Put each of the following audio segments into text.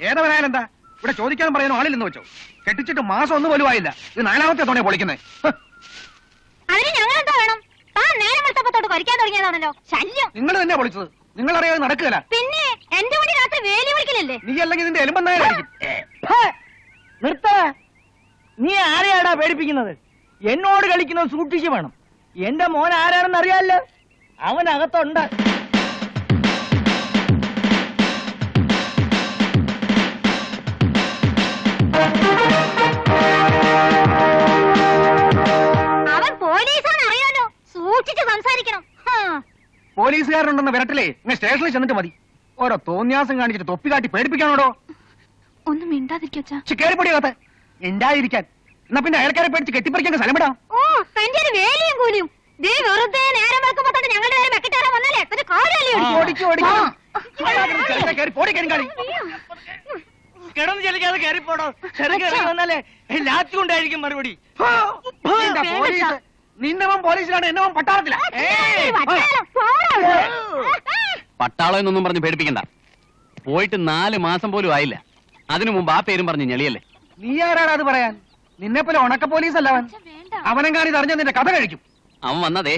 ഏതവനായാലും എന്താ ഇവിടെ ചോദിക്കാൻ പറയാനും ആളില്ലെന്ന് വെച്ചോ. കെട്ടിച്ചിട്ട് മാസം ഒന്നും പോലും ആയില്ല. ഇത് നാലാമത്തെ തോണെ പൊളിക്കുന്നേ ഹ്, അതിന് ഞങ്ങൾ എന്താ വേണം? താൻ നേരം വെളുത്തപ്പത്തോട്ട് കൊരിക്കാൻ തുടങ്ങിയതാണല്ലോ. ശല്യം. നിങ്ങൾ തന്നെ പൊളിച്ചത്. നിങ്ങൾ അറിയാതെ നടക്കുകയല്ല. പിന്നെ എന്റെ കൂടി രാത്രി വേലി വിളിക്കലല്ലേ? നീ അല്ലെങ്കിൽ ഇതിന്റെ എലുമ്പന്നായാലും നിർത്ത. നീ ആരെയാടാ പേടിപ്പിക്കുന്നത്? എന്നോട് കളിക്കുന്നത് സൂക്ഷിച്ചു വേണം. എന്റെ മോൻ ആരാണെന്ന് അറിയാലോ അവൻ പോലീസുകാരുണ്ടെന്ന വിരട്ടിലേ നിങ്ങൾ സ്റ്റേഷനിൽ ചെന്നിട്ട് മതി. ഓരോ തോന്നിയാസം കാണിച്ചിട്ട് തൊപ്പി കാട്ടി പേടിപ്പിക്കാനോടോ ഒന്നും ചിക്കേരിപ്പൊടിയകത്ത് ഉണ്ടായിരിക്കാൻ എന്നാ പിന്നെ അയൽക്കാരെ പേടിച്ച് കെട്ടിപ്പറിക്കാൻ സ്ഥലമിടാം ഓ തന്റെ ഒരു വേലിയും കൂലിയും. ദേ വെറുതെ നേരം ഞങ്ങളുടെ നേരെ കാലല്ലേ കിടന്ന് ചെലിക്കാതെ കയറിപ്പോടോ ചെറിയ വന്നാലേ ലാത്തി കൊണ്ടായിരിക്കും മറുപടി. മോൻ പോലീസിലാണ് എന്നവും മോൻ പട്ടാളത്തില പട്ടാളം എന്നൊന്നും പറഞ്ഞ് പേടിപ്പിക്കണ്ട. പോയിട്ട് നാല് മാസം പോലും ആയില്ല. അതിനു മുമ്പ് ആ പേരും പറഞ്ഞ് ഞെളിയല്ലേ? നീ ആരാടാ അത് പറയാൻ? നിന്നെ പോലെ ഉണക്ക പോലീസ് അല്ല അവൻ അവനെ കാണി അറിഞ്ഞ നിന്റെ കഥ കഴിക്കും. അവൻ വന്നതേ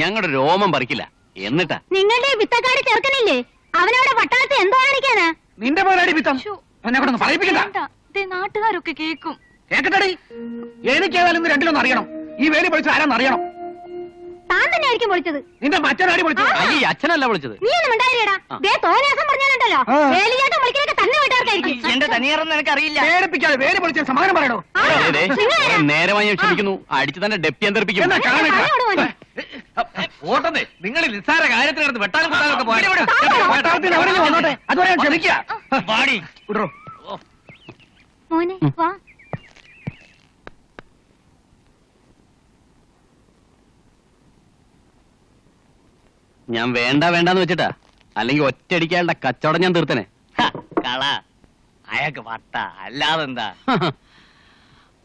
ഞങ്ങളുടെ രോമം പറിക്കില്ല. എന്നിട്ടാ? നിങ്ങളുടെ വിത്തക്കാട് ചേർക്കണില്ലേ? അവനവിടെ പട്ടാളത്തിൽ എന്തോ കാണിക്കാനാ? നിന്റെ പോലാടി പിത്തം എന്നെ കൊണ്ടൊന്ന് പറയിപ്പിക്കണ്ട. നാട്ടുകാരൊക്കെ കേക്കും. കേക്കട്ടടി. എനിക്ക് ഏതായാലും ഇന്ന് രണ്ടിലൊന്നും അറിയണം. ഈ വേലി പൊളിച്ച ആരാന്ന് അറിയണം. താൻ തന്നെ ആയിരിക്കും വിളിച്ചത് നിന്റെ അച്ഛനല്ല വിളിച്ചത് നീ ഒന്നും ഉണ്ടായില്ലേടാ ദേ തോന്നിയാസം പറഞ്ഞാലുണ്ടല്ലോ. ആ. വേലിയാട്ടം വിളിക്കലൊക്കെ തന്നെ വീട്ടുകാർക്കായിരിക്കും. എന്റെ തനിയറന്ന് എനിക്ക് അറിയില്ല പേടിപ്പിക്കാതെ വേലി പൊളിച്ച് സമാധാനം പറയണോ? നേരമായി ഞാൻ ക്ഷമിക്കുന്നു. അടിച്ചു തന്നെ നിങ്ങൾ നിസ്സാര കാര്യത്തിൽ കിടന്ന് വെട്ടാനും കുത്താനൊക്കെ അവരെ വന്നോട്ടെ. അതുവരെ ക്ഷമിക്കുക മോനെ വാ. ഞാൻ വേണ്ട വേണ്ടാന്ന് വെച്ചിട്ടാ. അല്ലെങ്കിൽ ഒറ്റയടിക്കാളുടെ കച്ചവടം ഞാൻ തീർത്തനെ. കള. അയാൾക്ക് വട്ട അല്ലാതെന്താ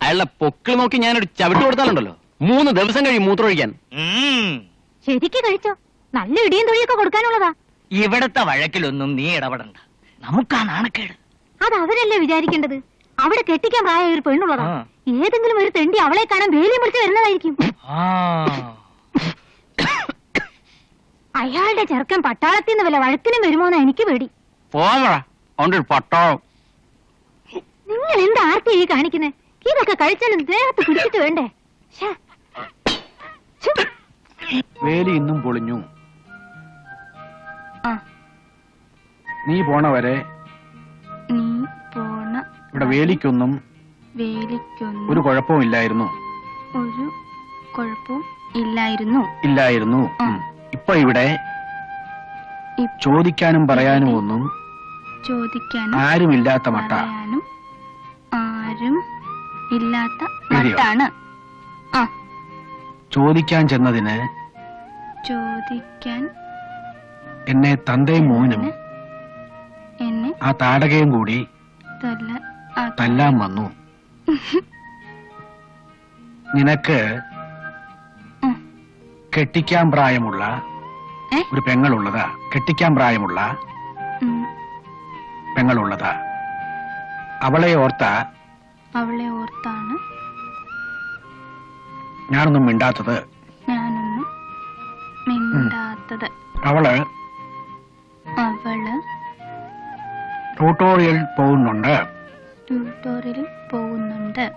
അയാളുടെ പൊക്കിൾ നോക്കി ഞാനൊരു ചവിട്ട് കൊടുത്താലുണ്ടല്ലോ. മൂന്ന് ദിവസം കഴിയും മൂത്രമൊഴിക്കാൻ. ഒഴിക്കാൻ ശരിക്ക് കഴിച്ചോ? നല്ല ഇടിയും തൊഴിയൊക്കെ കൊടുക്കാനുള്ളതാ. ഇവിടത്തെ വഴക്കിലൊന്നും നീ ഇടപെടണ്ട. നമുക്കാ നാണക്കേട്. അത് അവരല്ലേ വിചാരിക്കേണ്ടത്? അവിടെ കെട്ടിക്കാൻ പ്രായ ഒരു പെണ്ണുള്ളതാ. ഏതെങ്കിലും ഒരു തെണ്ടി അവളെ കാണാൻ വേലിയും പിടിച്ച് വരുന്നതായിരിക്കും. ആ. അയാളുടെ ചെറുക്കൻ പട്ടാളത്തിൽ നിന്ന് വല്ല വഴക്കിനും വരുമോന്നാ എനിക്ക് പേടി. പട്ടാളം. നിങ്ങൾ എന്ത് ഈ കാണിക്കുന്നത് ഇതൊക്കെ കഴിച്ചാലും ദേഹത്ത് കുടിച്ചിട്ട് വേണ്ടേ. വേലി ഇന്നും പൊളിഞ്ഞു. നീ പോണ വരെ ഇവിടെ വേലിക്കൊന്നും വേലിക്കൊന്നും ഒരു കുഴപ്പവും ഇല്ലായിരുന്നു. ഒരു കുഴപ്പവും ഇല്ലായിരുന്നു. ഇല്ലായിരുന്നു. ഇപ്പൊ ഇവിടെ ചോദിക്കാനും പറയാനും ഒന്നും ചോദിക്കാനും ആരുമില്ലാത്ത മട്ട. പറയാനും ആരും ഇല്ലാത്ത മട്ടാണ്. ആ. ചോദിക്കാൻ ചെന്നതിന് ചോദിക്കാൻ എന്നെ തന്തയും മോനും എന്നെ ആ താടകയും കൂടി തല്ല തല്ലാൻ വന്നു. നിനക്ക് കെട്ടിക്കാൻ പ്രായമുള്ള? ഒരു പെങ്ങളുള്ളതാ. കെട്ടിക്കാൻ പ്രായമുള്ള പെങ്ങളുള്ളതാ. അവളെ ഓർത്ത അവളെ ഓർത്താണ്. ഞാനൊന്നും മിണ്ടാത്തത്. ഞാനൊന്നും മിണ്ടാത്തത്. അവൾ അവൾ ട്യൂട്ടോറിയൽ പോകുന്നുണ്ട്. ട്യൂട്ടോറിയൽ പോകുന്നുണ്ട്.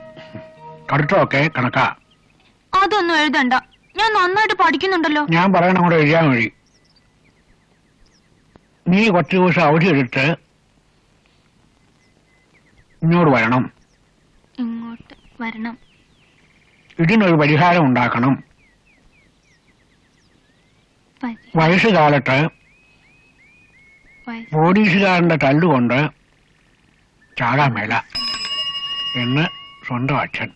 കടുത്തമൊക്കെ കണക്കാ. അതൊന്നും എഴുതണ്ട. ഞാൻ നന്നായിട്ട് പഠിക്കുന്നുണ്ടല്ലോ. ഞാൻ പറയണ കൂടെ എഴുതാൻ മതി. നീ കുറച്ച് ദിവസം അവധി എടുത്ത് ഇങ്ങോട്ട് വരണം. ഇങ്ങോട്ട് വരണം. ഇതിനൊരു പരിഹാരം ഉണ്ടാക്കണം. വയസ്സുകാലത്ത് വയസ്സ്. പോലീസുകാരന്റെ തല്ലുകൊണ്ട് ചാടാൻ മേല എന്ന് സ്വന്തം അച്ഛൻ.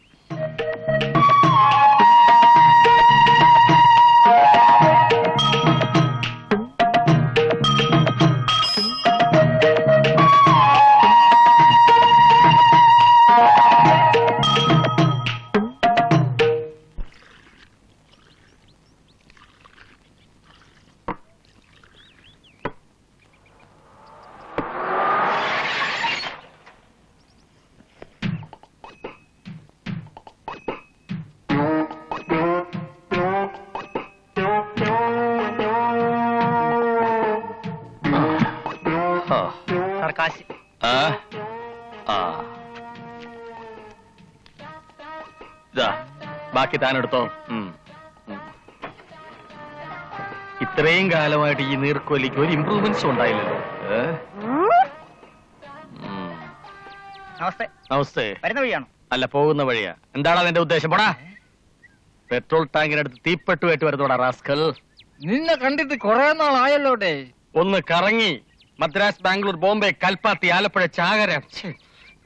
കാശ്. ബാക്കി താനെടുത്തോ. ഇത്രയും കാലമായിട്ട് ഈ നീർക്കോലിക്ക് ഒരു ഇമ്പ്രൂവ്മെന്റ്സും ഉണ്ടായില്ലല്ലോ. നമസ്തേ. നമസ്തേ. വരുന്ന വഴിയാണോ? അല്ല പോകുന്ന വഴിയാ. എന്താണ് അതിന്റെ ഉദ്ദേശം? പോടാ. പെട്രോൾ ടാങ്കിനടുത്ത് തീപ്പെട്ടുമായിട്ട് വരുന്നോടാ റാസ്കൽ. നിന്നെ കണ്ടിട്ട് കൊറേ നാളായല്ലോട്ടെ ഒന്ന് കറങ്ങി. മദ്രാസ് ബാംഗ്ലൂർ ബോംബെ കൽപ്പാത്തി ആലപ്പുഴ ചാകര.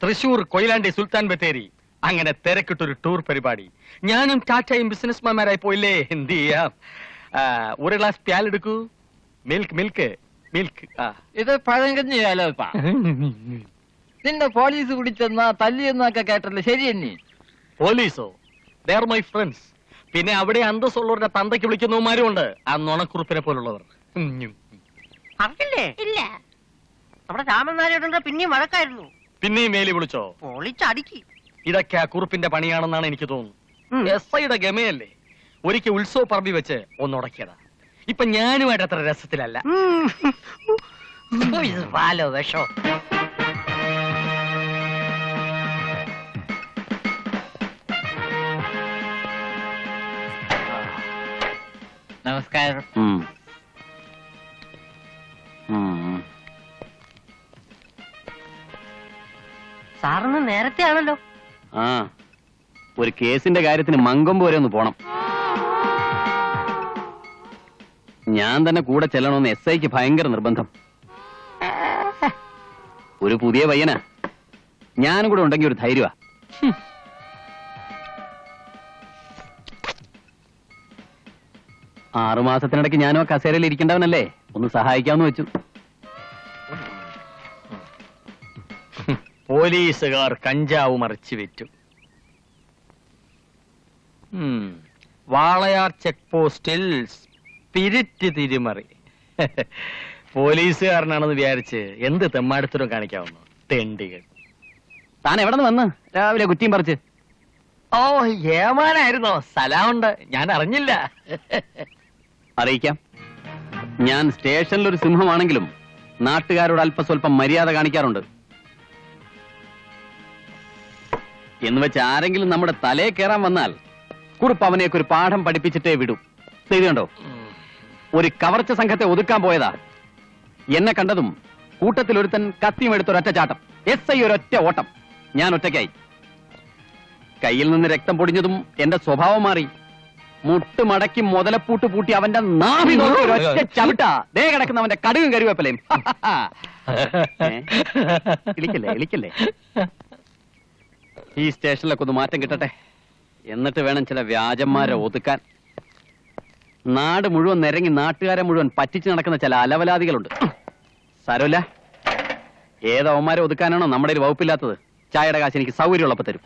തൃശൂർ കൊയിലാണ്ടി സുൽത്താൻ ബത്തേരി. അങ്ങനെ തിരക്കിട്ടൊരു ടൂർ പരിപാടി. ഞാനും ടാറ്റയും ബിസിനസ്മാൻമാരായി പോയില്ലേ? എന്ത് ചെയ്യാം? ഒരു ഗ്ലാസ് പ്യാലെടുക്കൂ മിൽക്ക് മിൽക്ക് മിൽക്ക് ഇത് പഴങ്കഞ്ഞിയാലോ നിന്റെ പോലീസ് പിടിച്ചെന്നാ തല്ലിയെന്നൊക്കെ കേട്ടല്ലോ. ശരി എന്നെ പോലീസോ? ദർ മൈ ഫ്രണ്ട്സ് പിന്നെ അവിടെ അന്തസ്സുള്ളവരുടെ തന്തയ്ക്ക് വിളിക്കുന്നവന്മാരും ഉണ്ട് ആ നുണക്കുറുപ്പിനെ പോലുള്ളവർ. അറിയില്ലേ ഇല്ല. നമ്മുടെ രാമനാരായണന്റെ പിന്നെയും വഴക്കായിരുന്നു. പിന്നെയും മേലി വിളിച്ചോ? പൊളിച്ചടിക്ക് ഇതൊക്കെ ആ കുറുപ്പിന്റെ പണിയാണെന്നാണ് എനിക്ക് തോന്നുന്നു എസ് ഐയുടെ ഗമയല്ലേ? ഒരിക്കൽ ഉത്സവ പറമ്പി വെച്ച് ഒന്നുടക്കിയതാ ഇപ്പൊ ഞാനുമായിട്ട് അത്ര രസത്തിലല്ല. പാലോ വിഷോ. നമസ്കാരം. സാറിന് നേരത്തെ ആണല്ലോ. ആ ഒരു കേസിന്റെ കാര്യത്തിന് മങ്കൊമ്പ് വരെ ഒന്ന് പോണം. ഞാൻ തന്നെ കൂടെ ചെല്ലണമെന്ന് എസ് ഐക്ക് ഭയങ്കര നിർബന്ധം. ഒരു പുതിയ പയ്യനാ. ഞാനും കൂടെ ഉണ്ടെങ്കിൽ ഒരു ധൈര്യമാ ഹും. ആറുമാസത്തിനിടയ്ക്ക് ഞാനും ആ കസേരയിൽ ഇരിക്കേണ്ടവനല്ലേ? ഒന്ന് സഹായിക്കാമെന്ന് വെച്ചു. പോലീസുകാർ കഞ്ചാവ് മറിച്ചു വിറ്റു. വാളയാർ ചെക്ക് പോസ്റ്റിൽ സ്പിരിറ്റ് തിരിമറി. പോലീസുകാരനാണെന്ന് വിചാരിച്ച് എന്ത് തെമ്മാടുത്തരും കാണിക്കാവുന്നു? തെണ്ടികൾ. താൻ എവിടെ നിന്ന് വന്ന്? രാവിലെ കുറ്റിയും പറിച്ച്. ഓ ഏമാനായിരുന്നോ? സ്ഥലമുണ്ട് ഞാൻ അറിഞ്ഞില്ല. അറിയിക്കാം. ഞാൻ സ്റ്റേഷനിലൊരു സിംഹമാണെങ്കിലും നാട്ടുകാരോട് അല്പസ്വല്പം മര്യാദ കാണിക്കാറുണ്ട്. എന്ന് വെച്ച് ആരെങ്കിലും നമ്മുടെ തലേ കയറാൻ വന്നാൽ കുറിപ്പ് അവനെയൊക്കെ ഒരു പാഠം പഠിപ്പിച്ചിട്ടേ വിടൂ. ചെയ്തുണ്ടോ ഒരു കവർച്ച സംഘത്തെ ഒതുക്കാൻ പോയതാ. എന്നെ കണ്ടതും കൂട്ടത്തിൽ ഒരുത്തൻ കത്തിയും എടുത്തൊരൊറ്റ ചാട്ടം. എസ് ഐ ഒരൊറ്റ ഓട്ടം. ഞാൻ ഒറ്റയ്ക്കായി. കയ്യിൽ നിന്ന് രക്തം പൊടിഞ്ഞതും എന്റെ സ്വഭാവം മാറി. മുട്ട് മടക്കി മുതലപ്പൂട്ട് പൂട്ടി അവന്റെ നാഭി നോക്കി ഒരൊറ്റ ചവിട്ടാ. ദേ കിടക്കുന്ന അവന്റെ കടുകും കരുവേപ്പലയും. ഇളിക്കല്ലേ ഇളിക്കല്ലേ? ഈ സ്റ്റേഷനിലൊക്കെ ഒന്ന് മാറ്റം കിട്ടട്ടെ. എന്നിട്ട് വേണം ചില വ്യാജന്മാരെ ഒതുക്കാൻ. നാട് മുഴുവൻ നിരങ്ങി നാട്ടുകാരെ മുഴുവൻ പറ്റിച്ച് നടക്കുന്ന ചില അലവലാദികളുണ്ട്. സാരമില്ല ഏതവന്മാരെ ഒതുക്കാനാണോ നമ്മുടെ ഒരു വകുപ്പില്ലാത്തത്? ചായയുടെ കാശ് എനിക്ക് സൗകര്യമുള്ളപ്പോ തരും.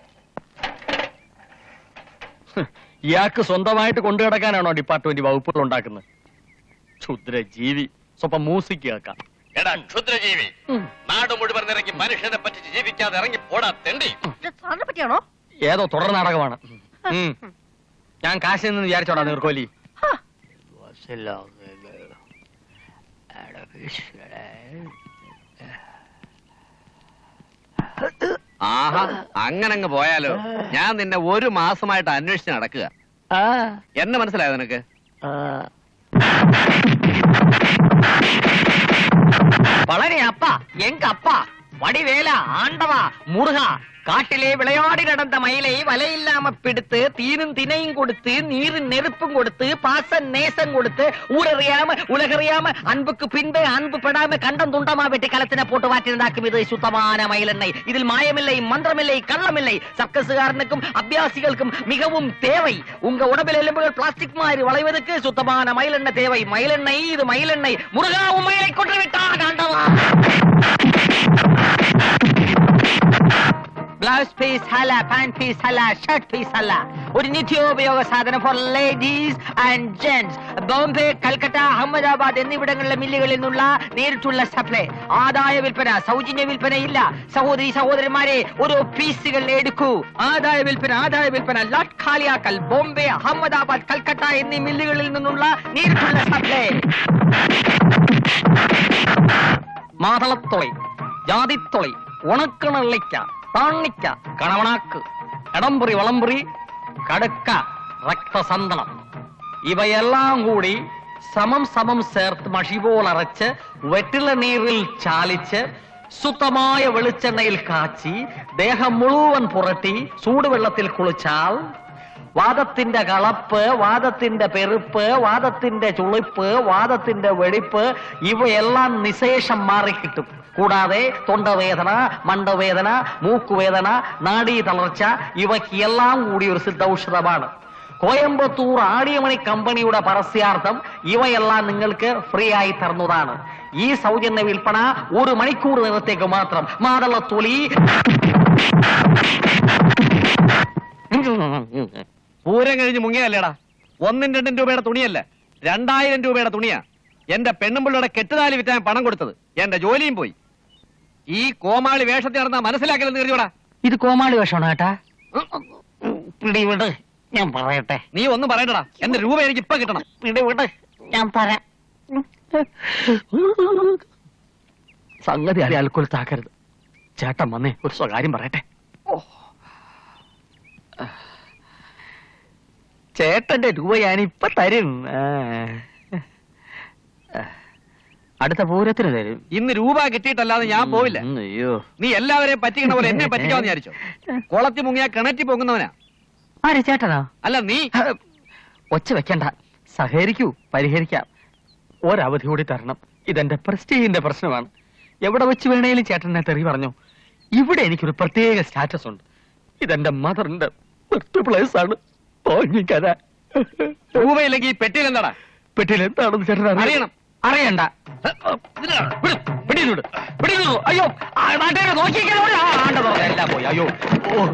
ഇയാൾക്ക് സ്വന്തമായിട്ട് കൊണ്ടു കിടക്കാനാണോ ഡിപ്പാർട്ട്മെന്റ് വകുപ്പുകൾ ഉണ്ടാക്കുന്നത്? ക്ഷുദ്ര ജീവി സ്വപ്പം മ്യൂസിക് കേൾക്കാം. എടാ ക്ഷുദ്രജീവി നാട് മുഴുവൻ ഇറങ്ങി മനുഷ്യനെ പറ്റിച്ച് ജീവിക്കാതെ ഇറങ്ങി പോടാ തെണ്ടി. സാറിനെ പറ്റിയാണോ? ഏതോ തുടർ നാടകമാണ്. ഞാൻ കാശിൽ നിന്ന് വിചാരിച്ചോടാ നീർക്കോലി. ആഹാ അങ്ങനെ അങ്ങ് പോയാലോ. ഞാൻ നിന്നെ ഒരു മാസമായിട്ട് അന്വേഷിച്ച് നടക്കുക. എന്നെ മനസ്സിലായോ നിനക്ക്? அப்பா எங்க அப்பா? வடிவேலா ஆண்டவா முருகா காட்டிலே விளையாடி நடந்த மயிலை வலையில்லாம பிடித்து தீனும் தினையும் கொடுத்து நீரின் நெருப்பும் கொடுத்து பாச நேசம் கொடுத்து ஊரறியாம உலகறியாம அன்புக்கு பின்பே அன்பு படாம கண்டம் துண்டமா வெட்டி களத்தின போட்டு வாற்றிருந்தாக்கும் இது சுத்தமான மயில் எண்ணெய் இதில் மாயமில்லை மந்திரமில்லை கள்ளமில்லை. சர்க்கசுகாரனுக்கும் அபியாசிகளுக்கும் மிகவும் தேவை. உங்க உடம்பில் எலும்புகள் பிளாஸ்டிக் மாதிரி வளைவதற்கு சுத்தமான மயில் எண்ணெய் தேவை. மயில் எண்ணெய் இது மயில் எண்ணெய் முருகாவும் மயிலை கொன்று விட்டான் ஆண்டவா ബ്ലൗസ് പീസ് അല്ല പാന്റ് പീസ് അല്ല ഷർട്ട് പീസ് അല്ല ഒരു നിത്യോപയോഗ സാധനം for ladies and gents Bombay Calcutta Ahmedabad എന്നിവിടങ്ങളിലെ മില്ലുകളിൽ നിന്നുള്ള നേരിട്ടുള്ള സപ്ലൈ ആദായ വിൽപ്പന സൗജന്യ വിൽപ്പന ഇല്ല സഹോദരി സഹോദരന്മാരെ ഓരോ പീസുകൾ എടുക്കൂ. ആദായ വിൽപ്പന ആദായ വിൽപ്പന ലാട്ട് ഖാലിയാക്കൽ ബോംബെ അഹമ്മദാബാദ് കൽക്കട്ട എന്നീ മില്ലുകളിൽ നിന്നുള്ള നേരിട്ടുള്ള സപ്ലൈ മാതളത്തൊളി ജാതിത്തൊളി ഉണക്കണള്ളിക്ക താണിക്ക കണവണാക്ക് എടംപുറി വളംപുറി കടുക്ക രക്തസന്തളം ഇവയെല്ലാം കൂടി സമം സമം ചേർത്ത് മഷി പോൽ അരച്ച് വെറ്റില നീരിൽ ചാലിച്ച് ശുദ്ധമായ വെളിച്ചെണ്ണയിൽ കാച്ചി ദേഹം മുഴുവൻ പുരട്ടി ചൂടുവെള്ളത്തിൽ കുളിച്ചാൽ വാദത്തിന്റെ കളപ്പ് വാദത്തിന്റെ പെരുപ്പ് വാദത്തിന്റെ ചുളിപ്പ് വാദത്തിന്റെ വെളിപ്പ് ഇവയെല്ലാം നിശേഷം മാറിക്കിട്ടും. കൂടാതെ തൊണ്ടവേദന മണ്ടവേദന മൂക്കുവേദന നാഡീ തളർച്ച ഇവയ്ക്ക് എല്ലാം കൂടി ഒരു സിദ്ധൌഷധമാണ്. കോയമ്പത്തൂർ ആടിയമണി കമ്പനിയുടെ പരസ്യാർത്ഥം ഇവയെല്ലാം നിങ്ങൾക്ക് ഫ്രീ ആയി തരുന്നതാണ്. ഈ സൗജന്യ വിൽപ്പന ഒരു മണിക്കൂർ നേരത്തേക്ക് മാത്രം. മാതളത്തൊലി പൂരം കഴിഞ്ഞ് മുങ്ങിയല്ലേടാ ഒന്നും രണ്ടും രൂപയുടെ തുണിയല്ല. രണ്ടായിരം രൂപയുടെ തുണിയാ. എന്റെ പെണ്ണുമ്പിള്ളയുടെ കെട്ടുതാലി വിറ്റാൻ പണം കൊടുത്തത്. എന്റെ ജോലിയും പോയി. ഈ കോമാളി വേഷത്തിൽ നടന്നാ മനസ്സിലാക്കലെന്ന് കരുതിയോടാ? ഇത് കോമാളി വേഷമാണ് കേട്ടാ പിടിവിട് ഞാൻ പറയട്ടെ. നീ ഒന്നും പറയണ്ടടാ. എന്റെ രൂപ എനിക്ക് ഇപ്പൊ കിട്ടണം. പിടിവിട് ഞാൻ തരാം. സംഗതി അറി താക്കരുത്. ചേട്ടൻ വന്നേ ഒരു സ്വകാര്യം പറയട്ടെ. ചേട്ടന്റെ രൂപ ഞാൻ ഇപ്പൊ തരും. അടുത്ത പൂരത്തിന് തരും. ഇന്ന് രൂപ കിട്ടിയിട്ടല്ലാതെ ഞാൻ പോവില്ല. അയ്യോ. നീ എല്ലാവരെയും പറ്റിക്കണ പോലെ എന്നെ പറ്റിക്കാന്ന് വിചാരിച്ചോ? കുളത്തി മുങ്ങിയാ കിണറ്റി പൊങ്ങുന്നവനാ. ആരെ ചേട്ടനാ? അല്ല നീ? ഒച്ച വെക്കണ്ട. സഹകരിക്കൂ പരിഹരിക്കാം. ഒരവധി കൂടി തരണം. ഇതെന്റെ പ്രസ്റ്റീജിന്റെ പ്രശ്നമാണ്. എവിടെ വെച്ച് വേണേലും ചേട്ടനെ തെറി പറഞ്ഞു. ഇവിടെ എനിക്കൊരു പ്രത്യേക സ്റ്റാറ്റസ് ഉണ്ട്. ഇതെന്റെ മദറിന്റെ ബെസ്റ്റ് പ്ലേസ് ആണ്. തോന്നിക്കര രൂപയില്ലെങ്കിൽ പെട്ടിയിൽ എന്താടാ? പെട്ടിയിൽ എന്താണെന്ന് ചേട്ടൻ അറിയണം അറിയണം. അറിയണ്ട. വിട്, പിടിയിൽ വിട്, പിടിയിൽ വിട്. അയ്യോ ആ, നാട്ടുകാരെ നോക്കിയിരിക്കാൻ പോയി. അയ്യോ. ഓ,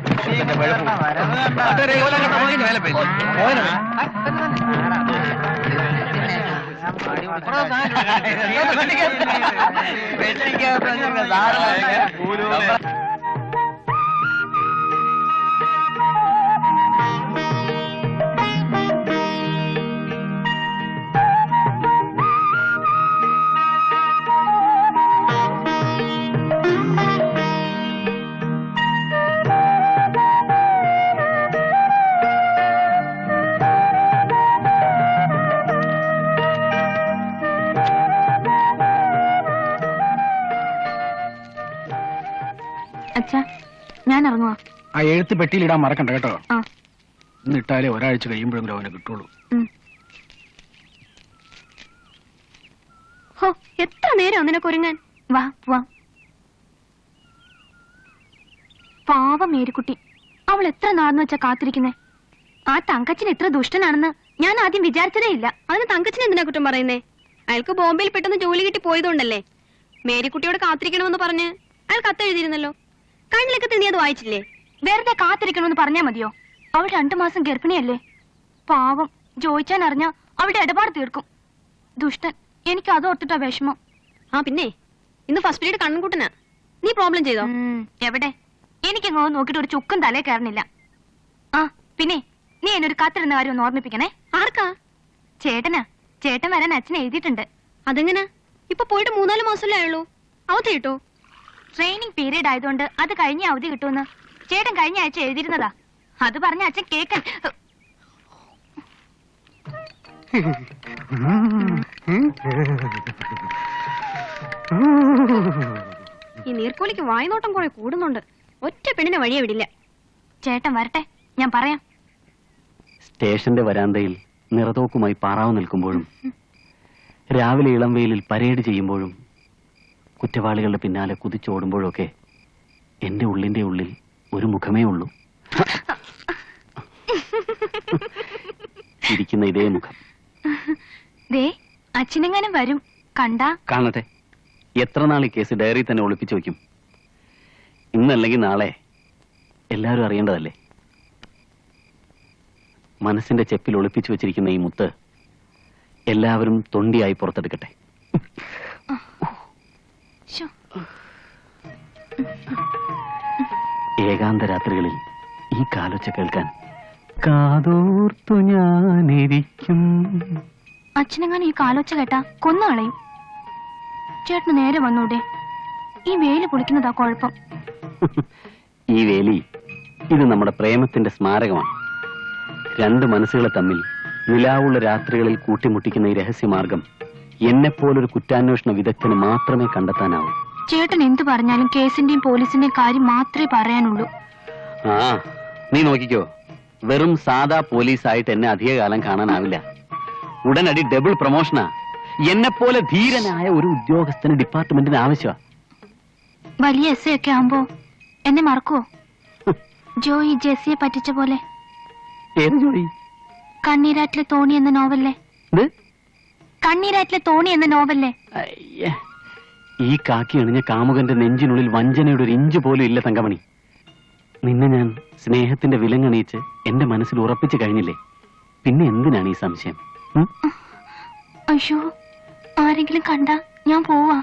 എഴുത്ത് പെട്ടിയിലിടാൻ മറക്കണ്ട കേട്ടോ. ആ. ഇന്ന് ഇട്ടാലേ ഒരാഴ്ച കഴിയുമ്പോഴെങ്കിലും അവന് കിട്ടുള്ളൂ. ഉം. ഹോ എത്ര നേരം നിനക്ക് ഒരുങ്ങാൻ വാ വാ. പാവ മേരിക്കുട്ടി. അവൾ എത്ര നാളെന്ന് വെച്ചാ കാത്തിരിക്കുന്നേ? ആ തങ്കച്ചൻ എത്ര ദുഷ്ടനാണെന്ന് ഞാൻ ആദ്യം വിചാരിച്ചതേ ഇല്ല. അതിന് തങ്കച്ചൻ എന്തിനാ കുറ്റം പറയുന്നേ? അയാൾക്ക് ബോംബെയിൽ പെട്ടെന്ന് ജോലി കിട്ടി പോയതുകൊണ്ടല്ലേ? മേരിക്കുട്ടിയോട് കാത്തിരിക്കണമെന്ന് പറഞ്ഞ് അയാൾ കത്തെഴുതിയിരുന്നല്ലോ. കണ്ണിലൊക്കെ തിന്നിയത് വായിച്ചില്ലേ? വെറുതെ കാത്തിരിക്കണമെന്ന് പറഞ്ഞാ മതിയോ? അവൾ രണ്ടു മാസം ഗർഭിണിയല്ലേ? പാവം. ജോയിച്ചാൻ അറിഞ്ഞ അവളുടെ ഇടപാട് തീർക്കും. ദുഷ്ടൻ എനിക്ക് അത് ഓർത്തിട്ടാ വിഷമം. ആ പിന്നെ? ഇന്ന് ഫസ്റ്റ് പീരീഡ് കണ്ണൻകുട്ടനാ. നീ പ്രോബ്ലം ചെയ്തോ? എവിടെ? എനിക്കങ്ങോ നോക്കിട്ട് ഒരു ചുക്കും തലേ കയറണില്ല. ആ പിന്നെ നീ എന്നൊരു കാത്തിരുന്ന കാര്യം ഒന്ന് ഓർമ്മിപ്പിക്കണേ. ആർക്കാ? ചേട്ടനാ. ചേട്ടൻ വരാൻ അച്ഛൻ എഴുതിയിട്ടുണ്ട്. അതെങ്ങനെ? ഇപ്പൊ പോയിട്ട് മൂന്നാൽ മാസമല്ലേ ആയുള്ളൂ. അവധി കിട്ടോ? ട്രെയിനിങ് പീരീഡ് ആയതുകൊണ്ട് അത് കഴിഞ്ഞ അവധി കിട്ടുമെന്ന് ചേട്ടൻ കഴിഞ്ഞ ആഴ്ച എഴുതിയിരുന്നതാ. അത് പറഞ്ഞ അച്ഛൻ കേക്കൻ. ഈ നീർക്കോലിക്ക് വായ്നോട്ടം കുറെ കൂടുന്നുണ്ട്. ഒറ്റ പെണ്ണിനെ വഴിയെ വിടില്ല. ചേട്ടൻ വരട്ടെ ഞാൻ പറയാം. സ്റ്റേഷന്റെ വരാന്തയിൽ നിറതോക്കുമായി പാറാവ് നിൽക്കുമ്പോഴും രാവിലെ ഇളം വെയിലിൽ പരേഡ് ചെയ്യുമ്പോഴും കുറ്റവാളികളുടെ പിന്നാലെ കുതിച്ചോടുമ്പോഴൊക്കെ എന്റെ ഉള്ളിന്റെ ഉള്ളിൽ ഒരു മുഖമേ ഉള്ളൂ. ഇരിക്കുന്ന ഇതേ മുഖം. ദേ അച്ഛനെങ്ങാനും വരും. കണ്ടാ? കാണട്ടെ. എത്ര നാൾ ഈ കേസ് ഡയറി തന്നെ ഒളിപ്പിച്ചു വെക്കും ഇന്നല്ലെങ്കിൽ നാളെ. എല്ലാവരും അറിയേണ്ടതല്ലേ? മനസ്സിന്റെ ചെപ്പിൽ ഒളിപ്പിച്ചു വെച്ചിരിക്കുന്ന ഈ മുത്ത് എല്ലാവരും തൊണ്ടിയായി പുറത്തെടുക്കട്ടെ. ഏകാന്ത രാത്രികളിൽ ഈ കാലൊച്ച കേൾക്കാൻ കാതോർത്തു ഞാനിരിക്കും. അച്ഛനെങ്ങാനും ഈ കാലൊച്ച കേട്ടാ കൊന്നുകളയും ചേട്ടന് നേരെ വന്നൂടെ. ഈ വേലി പൊളിക്കുന്നതാ കുഴപ്പം. ഈ വേലി ഇത് നമ്മുടെ പ്രേമത്തിന്റെ സ്മാരകമാണ്. രണ്ട് മനസ്സുകളെ തമ്മിൽ നിലാവുള്ള രാത്രികളിൽ കൂട്ടിമുട്ടിക്കുന്ന ഈ രഹസ്യമാർഗം എന്നെപ്പോലൊരു കുറ്റാന്വേഷണ വിദഗ്ധന് മാത്രമേ കണ്ടെത്താനാവൂ. ചേട്ടൻ എന്ത് പറഞ്ഞാലും കേസിന്റെയും പോലീസിന്റെയും കാര്യം മാത്രമേ പറയാനുള്ളൂ. ആ നീ നോക്കിക്കോ. വെറും സാധാ പോലീസായിട്ട് എന്നെ അധികകാലം കാണാനാവില്ല. ഉടനടി ഡബിൾ പ്രൊമോഷനാ എന്നെ പോലെ ധീരനായ ഒരു ഉദ്യോഗസ്ഥന് ഡിപ്പാർട്ട്മെന്റിന് ആവശ്യമാ. വലിയ എസ് ഒക്കെ ആവുമ്പോ എന്നെ മറക്കുവോ? ജോയി ജെസ്സിയെ പറ്റിച്ച പോലെ. ഏത് കണ്ണീരാറ്റിലെ തോണി എന്ന നോവല്ലേ. കണ്ണീരാറ്റിലെ തോണി എന്ന നോവല്ലേ. ഈ കാക്കി അണിഞ്ഞ കാമുകന്റെ നെഞ്ചിനുള്ളിൽ വഞ്ചനയുടെ ഒരു ഇഞ്ച് പോലും ഇല്ല തങ്കമണി. നിന്നെ ഞാൻ സ്നേഹത്തിന്റെ വിലങ്ങണിയിച്ച് എന്റെ മനസ്സിൽ ഉറപ്പിച്ചു കഴിഞ്ഞില്ലേ? പിന്നെ എന്തിനാണ് ഈ സംശയം? അശോ ആരെങ്കിലും കണ്ട ഞാൻ പോവാ.